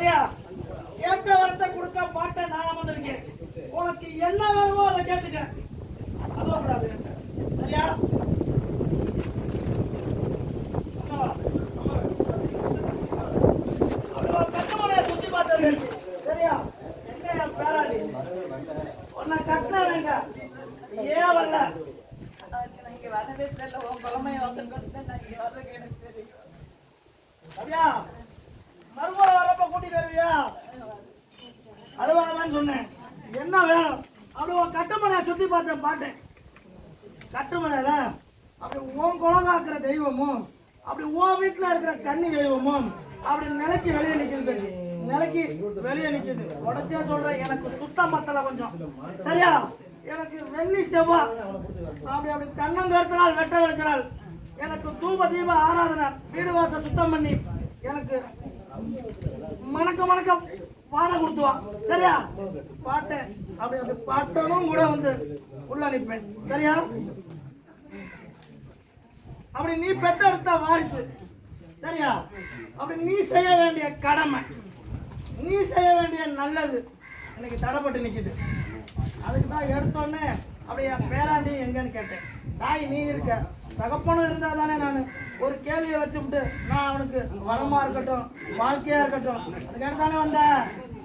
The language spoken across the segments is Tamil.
சரியா? கேட்ட வரத்தை கொடுக்க பாட்டை நான் வந்திருக்கேன் உனக்கு என்ன வேணுமோ அதை கேட்டுக்க. அதுவும் கூடாது. சரியா? சரியா? எங்க என் பேராளி? உன்னை கட்டினவங்க ஏன் வரல? வரவே தெரியல உன் பழமைய வாசல் வந்து நான் இங்க வர்றதுக்கு எனக்கு தெரியும். மறுமுறை வரப்ப சொன்னேன். என்ன வேணும்? அப்படி உன் கட்டுமனையை சுத்தி பார்த்தேன் பாட்டேன். கட்டுமனையில அப்படி உன் குழந்தாக்குற தெய்வமும் அப்படி உன் வீட்டுல இருக்கிற கன்னி தெய்வமும் அப்படி நிலைக்கு வெளியே நிக்குது. நிலைக்கு வெளியே நிக்குது. உடச்சியா சொல்றேன் எனக்கு சுத்தம் மத்தலை கொஞ்சம். சரியா? எனக்கு வெள்ளி செவ்வா. அப்படி அப்படி கண்ணங்கருத்தினால் வெட்ட வெளிச்சனால் எனக்கு தூப தீப ஆராதனை வீடு வாசல் சுத்தம் பண்ணி எனக்கு வணக்கம் வணக்கம். பாட கொடுத்துவா சரியா? பாட்டை. அப்படி அப்படி பாட்டனும் கூட வந்து உள்ள நிற்பேன். சரியா? அப்படி நீ பெத்த எடுத்த வாரிசு. சரியா? அப்படி நீ செய்ய வேண்டிய கடமை. நீ செய்ய வேண்டிய நல்லது. இன்னைக்கு தடைப்பட்டு நிற்கிது அதுக்கு தான் எடுத்தோடனே அப்படியே? பேராண்டி எங்கன்னு கேட்டேன். தாய் நீ இருக்க. தகப்பனும் இருந்தா தானே நான். ஒரு கேள்வியை வச்சுவிட்டு நான் அவனுக்கு வரமா இருக்கட்டும் வாழ்க்கையா இருக்கட்டும். அதுக்காக தானே வந்தேன்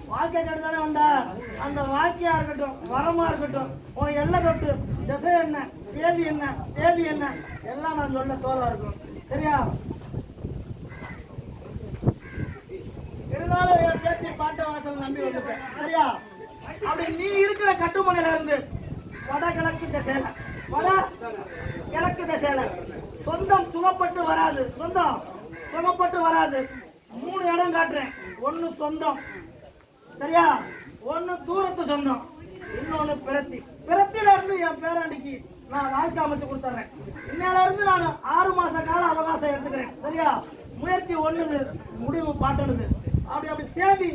வாழ்க்கை தானே வந்தேன் அந்த வாழ்க்கையா இருக்கட்டும் வரமா இருக்கட்டும். உன் எல்லை கட்டு திசை என்ன சேதி என்ன சேதி என்ன? எல்லாம் நான் சொல்ல தோதா இருக்கும். சரியா? இருந்தாலும் என் பேச்சு பாட்ட வாசல் நம்பி வந்துட்டேன். சரியா? அப்படி நீ இருக்கிற கட்டுமனையில இருந்து வடகிழக்கு திசையில. வட கிழக்கு திசையில. சொந்தம் சுமப்பட்டு வராது. சொந்தம் சுமப்பட்டு வராது. மூணு இடம் காட்டுறேன். ஒன்று சொந்தம். சரியா? ஒன்று தூரத்து சொந்தம். இன்னொன்று பிறத்தி பிறத்தில இருந்து என் பேராண்டிக்கு நான் வாழ்க்கை அமைச்சு கொடுத்துறேன். இன்னையில இருந்து நான் ஆறு மாச கால அவகாசம் எடுத்துக்கிறேன். சரியா? முயற்சி ஒண்ணுது முடிவு பாட்டுனுது. அப்படி அப்படி சேதி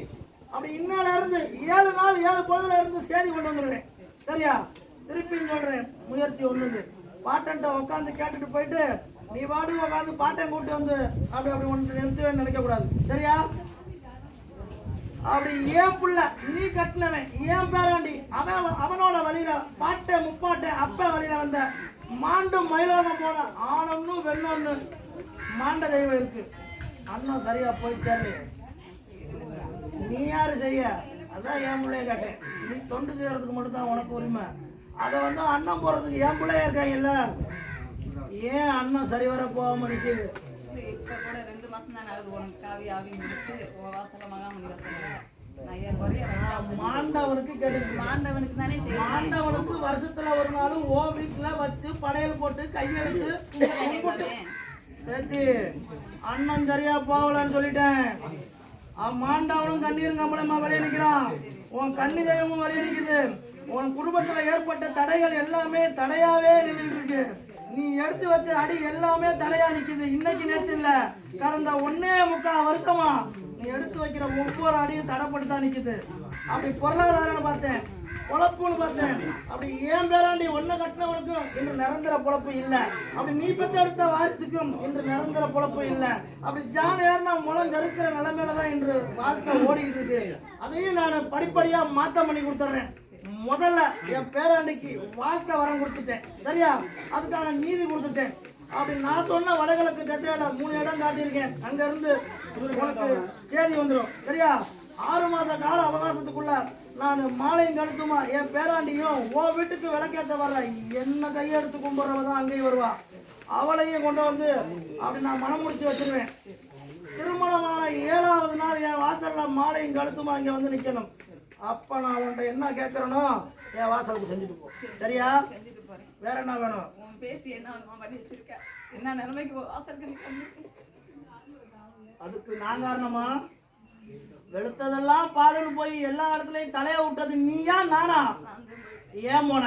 அப்படி இன்னையில இருந்து ஏழு நாள் ஏழு பொழுதுல இருந்து சேதி கொண்டு வந்துடுவேன் சரியா? திருப்பியும் சொல்றேன் முயற்சி ஒண்ணுது. பாட்டன்ட்ட உட்காந்து கேட்டுட்டு போயிட்டு நீ பாடு உட்காந்து பாட்டன் கூட்டு வந்து அப்படி அப்படி ஒன்று நிறுத்தவே நினைக்க கூடாது. சரியா? அப்படி ஏன் புள்ள நீ கட்டினவன் ஏன் பேராண்டி? அவன் அவனோட வழியில பாட்டை முப்பாட்டை அப்ப வழியில வந்த மாண்டும் மயிலோகம் போன ஆனொன்னு வெண்ணொன்னு மாண்ட தெய்வம் இருக்கு. அண்ணன் சரியா போய் சேரல நீ யாரு செய்ய? அதான் ஏன் பிள்ளைய கேட்டேன். நீ தொண்டு செய்யறதுக்கு மட்டும் தான் உனக்கு உரிமை. அதை வந்து அண்ணன் போறதுக்கு என் பிள்ளைய இருக்காங்கல்ல ஏன் அண்ணன் சரி வர போகாம நிக்குது? இப்ப கூட ரெண்டு மாசம் தான் ஆகுது உனக்கு காவி ஆவி முடிச்சு உன் வாசல மகாமணி வாசல நான் என் குறைய மாண்டவனுக்கு மாண்டவனுக்கு தானே ஆண்டவனுக்கு வருஷத்துல ஒரு நாள் ஓ வீட்டுல வச்சு படையல் போட்டு கையெழுத்து அண்ணன் சரியா போகலன்னு சொல்லிட்டேன். மாண்டவனும் கண்ணீர் கம்பளமா வெளியே நிக்கிறான். உன் கண்ணி தெய்வமும் வெளியே நிக்குது. உன் குடும்பத்துல ஏற்பட்ட தடைகள் எல்லாமே தடையாவே நின்றுருக்கு நீ எடுத்து வச்ச அடி எல்லாமே தடையா நிக்குது. இன்னைக்கு நேற்று இல்ல. கடந்த ஒன்னே முக்கால் வருஷமா நீ எடுத்து வைக்கிற ஒவ்வொரு அடியும் தடைப்பட்டு தான் நிக்குது. அப்படி பொருளாதாரம் பார்த்தேன். பொழப்புன்னு பார்த்தேன். அப்படி ஏன் பேராண்டி ஒன்ன கட்டினவனுக்கும் இன்று நிரந்தர பொழப்பு இல்ல. அப்படி நீ பெற்ற எடுத்த வாரிசுக்கும் இன்று நிரந்தர பொழப்பு இல்ல. அப்படி ஜான் ஏறினா முளம் ஜறுக்கிற நிலைமையில தான் இன்று வாழ்க்கை ஓடிக்கிட்டு இருக்கு. அதையும் நான் படிப்படியா மாத்தம் பண்ணி கொடுத்துட்றேன். முதல்ல என் பேராண்டிக்கு வாழ்க்கை வரம் கொடுத்துட்டேன். சரியா? அதுக்கான நீதி கொடுத்துட்டேன். அப்படி நான் சொன்ன வடகிழக்கு திசையில மூணு இடம் காட்டியிருக்கேன். அங்க இருந்து உனக்கு சேதி வந்துடும் சரியா? ஆறு மாத கால அவகாசத்துக்குள்ள நான் மாலையும் கழுத்துமா என் பேராண்டியும் ஓ வீட்டுக்கு விளக்கேற்ற வர்ற என்ன கையெடுத்து கும்பிட்றவ தான் அங்கேயும் வருவா. அவளையும் கொண்டு வந்து அப்படி நான் மனம் முடிச்சு வச்சிருவேன். திருமணமான ஏழாவது நாள் என் வாசல்ல மாலையும் கழுத்துமா இங்க வந்து நிக்கணும். அப்ப நான் உன்கிட்ட என்ன கேட்கறனோ என் வாசலுக்கு செஞ்சுட்டு போ. சரியா? வேற என்ன வேணும்? உன் பேத்தி என்ன பண்ணி வச்சிருக்க. என்ன நிலைமைக்கு வாசலுக்கு அதுக்கு நான் காரணமா? வெளுத்ததெல்லாம் பாலுன்னு போய் எல்லா இடத்துலயும் தலைய விட்டது நீயா நானா? ஏன் போன?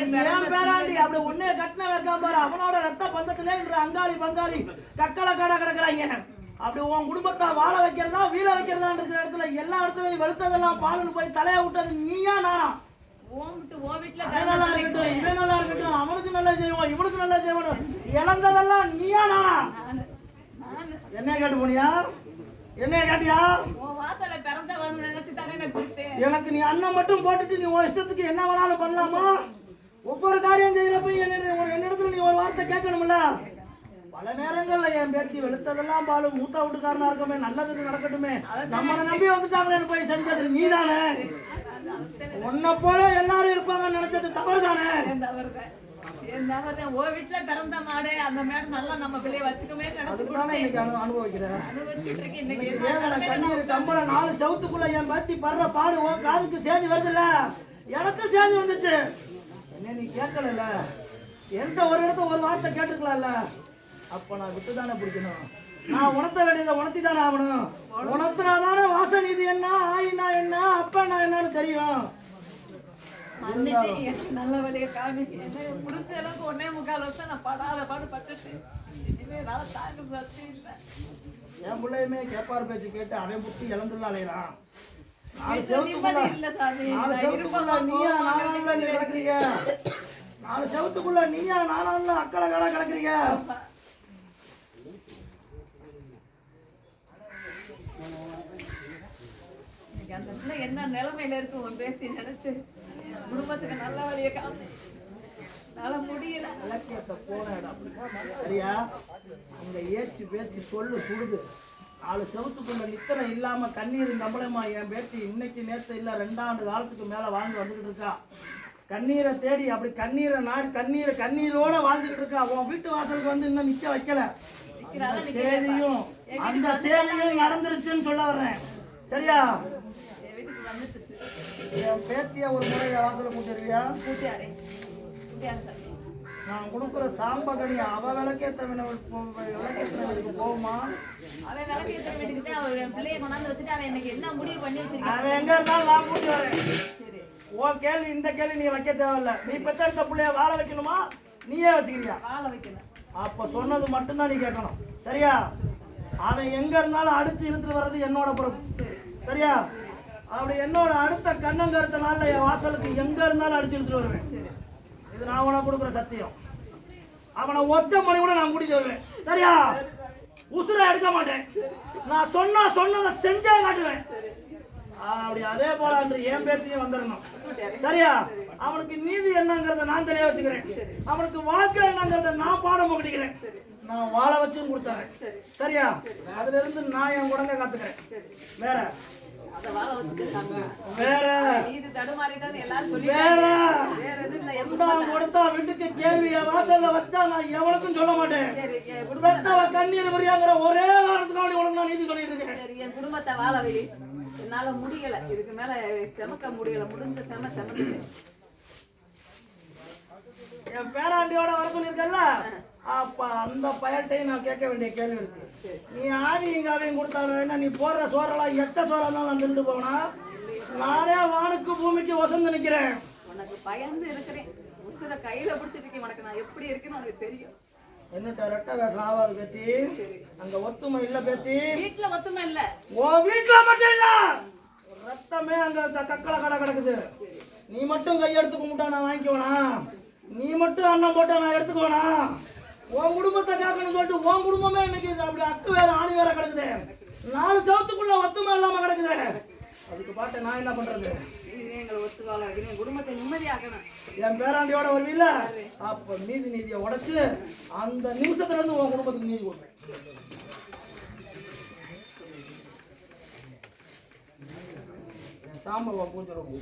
ஏன் பேராண்டி? அப்படி உன்னைய கட்டின வைக்கா பாரு. அவனோட ரத்த பந்தத்திலே இன்று அங்காளி பங்காளி கக்கல கடை கிடக்குறாங்க. அப்படி உன் குடும்பத்தை வாழ வைக்கிறதா வீழ வைக்கிறதா இருக்கிற இடத்துல எல்லா இடத்துலயும் வெளுத்ததெல்லாம் பாலுன்னு போய் தலைய விட்டது நீயா நானா? அவனுக்கு நல்லா செய்வோம் இவனுக்கு நல்லா செய்வோம். இழந்ததெல்லாம் நீயா நானா? என்ன கேட்டு போனியா? என்னைய கேட்டியா? எனக்கு நீ அண்ணன் மட்டும் போட்டுட்டு நீ உன் இஷ்டத்துக்கு என்ன வேணாலும் பண்ணலாமா? ஒவ்வொரு காரியம் செய்யறப்ப என்ன என்னிடத்துல நீ ஒரு வார்த்தை கேட்கணும்ல? பல நேரங்கள்ல என் பேத்தி வெளுத்ததெல்லாம் பாலும் மூத்த வீட்டுக்காரனா இருக்கமே நல்லதுக்கு நடக்கட்டுமே. நம்மளை நம்பி வந்துட்டாங்களேன்னு போய் செஞ்சது நீதானே? உன்னை போல எல்லாரும் இருப்பாங்கன்னு நினைச்சது தவறு தானே. உன் வீட்டுல பிறந்த மாடு அந்த மாடு நல்லா நம்ம பிள்ளைய அனு அனுபவிக்கிறேன். கம்பள நாலு செவத்துக்குள்ள என் பேத்தி படுற பாடு உன் காதுக்கு சேதி வருதுல்ல? எனக்கும் சேதி வந்துச்சு. என்ன நீ கேட்கல எந்த ஒரு இடத்த ஒரு வார்த்தை கேட்டுக்கலாம்ல அப்ப நான் விட்டு தானே பிடிக்கணும்? நான் உணர்த்த வேண்டியதை உணர்த்தி தானே ஆகணும். உணர்த்தினாதானே வாசநீதி என்ன ஆயினா என்ன அப்பா நான் என்னன்னு தெரியும். வந்துட்டு எனக்கு நல்ல வழியை காமிக்க. என்ன முடிஞ்ச அளவுக்கு ஒன்னே முக்கால் வருஷம் நான் படாத பாடு பட்டுட்டு இனிமே என்னால தாங்க இல்லை என் பிள்ளையுமே கேப்பார் பேச்சு கேட்டு அவன் புத்தி இழந்துள்ள அலையறான். நாலு செவத்துக்குள்ள நான் நீயா போமா நானான்ல நீ கிடக்குறீங்க. நாலு செவத்துக்குள்ள நீயா நானான்ல அக்கறை கடை கிடக்குறீங்க. இன்னைக்கு அந்த பிள்ளை என்ன நிலைமையில இருக்கு உன் பேசி நினைச்சு? குடும்பத்துக்கு நல்ல வழியை காமி முடியல. இலக்கியத்தை போன இடம் சரியா? அங்க ஏச்சு பேச்சு சொல்லு சுடுது. நாலு செவத்துக்குள்ள நித்திரை இல்லாம கண்ணீர் நம்பளமா என் பேத்தி இன்னைக்கு நேத்து இல்ல ரெண்டாண்டு காலத்துக்கு மேல வாழ்ந்து வந்துகிட்டு இருக்கா. கண்ணீரை தேடி அப்படி கண்ணீரை நாடி கண்ணீரை கண்ணீரோட வாழ்ந்துகிட்டு இருக்கா. உன் வீட்டு வாசலுக்கு வந்து இன்னும் நிக்க வைக்கல. நிக்கிறாளா, அந்த சேதியும் நடந்துருச்சுன்னு சொல்ல வர்றேன். சரியா? என் பேத்திய ஒரு முறை வாசல கூட்டிருவியா கூட்டியாரே கூட்டியாரு சாமி. நான் கொடுக்குற சாம்பகனி அவ விளக்கேத்த விளக்கேற்ற போகுமா? அவன் விளக்கு ஏற்ற வீட்டுக்கு அவன் என் பிள்ளைய கொண்டாந்து வச்சுட்டு அவன் எனக்கு என்ன முடிவு பண்ணி வச்சிருக்கான் அவன் எங்க இருந்தாலும் நான் கூட்டி வரேன். உன் கேள்வி இந்த கேள்வி நீ வைக்க தேவையில்ல. நீ பெற்றெடுத்த பிள்ளைய வாழ வைக்கணுமா? நீயே வச்சுக்கிறியா? வாழ வைக்கணும். அப்ப சொன்னது மட்டும்தான் நீ கேட்கணும். சரியா? அவன் எங்க இருந்தாலும் அடிச்சு இழுத்துட்டு வர்றது என்னோட பொறுப்பு. சரி. சரியா? அப்படி என்னோட அடுத்த கண்ணங்கருத்த நாள்ல என் வாசலுக்கு எங்க இருந்தாலும் அடிச்சு இழுத்துட்டு வருவேன். சரி இது நான் உனக்கு கொடுக்குற சத்தியம். அவனை ஒச்ச மணி கூட நான் கூட்டிட்டு வருவேன். சரியா? உசுரை எடுக்க மாட்டேன். நான் சொன்னா சொன்னதை செஞ்சே காட்டுவேன். அப்படி அதே போல அன்று என் பேத்தியும் வந்துடணும். சரியா? அவனுக்கு நீதி என்னங்கிறத நான் தெளிவா வச்சுக்கிறேன். அவனுக்கு வாழ்க்கை என்னங்கிறத நான் பாடம் பண்ணிக்கிறேன் நான் வாழ வச்சும் கொடுத்துறேன். சரி. சரியா அதுல இருந்து நான் என் உடங்க காத்துக்கிறேன். வேற வேற. நீதி தடுமாறிட்டான்னு எல்லாரும் சொல்லி வேற. வேற எதுவும் இல்லை என் குண்டா கொடுத்தா வீட்டுக்கு கேள்விய வாசல்ல வச்சா நான் எவனுக்கும் சொல்ல மாட்டேன். சரி என் குடும்பத்தை பெத்தவ கண்ணீர் வரியாங்கிற ஒரே காரணத்துக்காக உனக்கு நான் நீதி சொல்லிட்டு இருக்கேன். சரி என் குடும்பத்தை வாழ வை. என்னால முடியல. இதுக்கு மேல செமக்க முடியல. முடிஞ்ச செம செமந்துட்டேன் என் பேராண்டியோட வர சொல்லியிருக்கல அப்ப அந்த பயல்ட்டையும் நான் கேட்க வேண்டிய கேள்வி இருக்கு. நீ ஆடி இங்க அவன் கொடுத்தாலும் என்ன நீ போடுற சோறெல்லாம் எச்ச சோறா இருந்தாலும் நான் திருட்டு போனா நானே வானுக்கு பூமிக்கு வசந்து நிக்கிறேன். உனக்கு பயந்து இருக்கிறேன். உசுர கையில பிடிச்சிட்டு இருக்கேன். உனக்கு நான் எப்படி இருக்கேன்னு உனக்கு தெரியும். என்னட்ட ரெட்ட வேஷம் ஆகாது பேத்தி? அங்க ஒத்துமை இல்ல பேத்தி. வீட்டுல ஒத்துமை இல்ல. உன் வீட்டுல மட்டும் இல்ல! ரத்தமே அங்க த- தக்கலை கடை கிடக்குது. நீ மட்டும் கையெடுத்து கும்பிட்டா நான் வாங்கிக்குவேனா நீ மட்டும் அண்ணன் போட்டா நான் எடுத்துக்குவேனா உன் குடும்பத்தை கேட்கணும்னு சொல்லிட்டு உன் குடும்பமே இன்னைக்கு அப்படி அக்கு வேற ஆணி வேற கிடக்குது. நாலு சவத்துக்குள்ள ஒத்துமை இல்லாம கிடக்குது. அதுக்கு பாட்டு நான் என்ன பண்றது? குடும்பத்தை நிம்மதியாக்கணும். என் பேராண்டியோட வருவீல்ல? அப்ப நீதி நீதியை உடைச்சு அந்த நிமிஷத்துல இருந்து உன் குடும்பத்துக்கு நீதி கொடுப்பேன் சாம்பவன் பூஞ்சரம்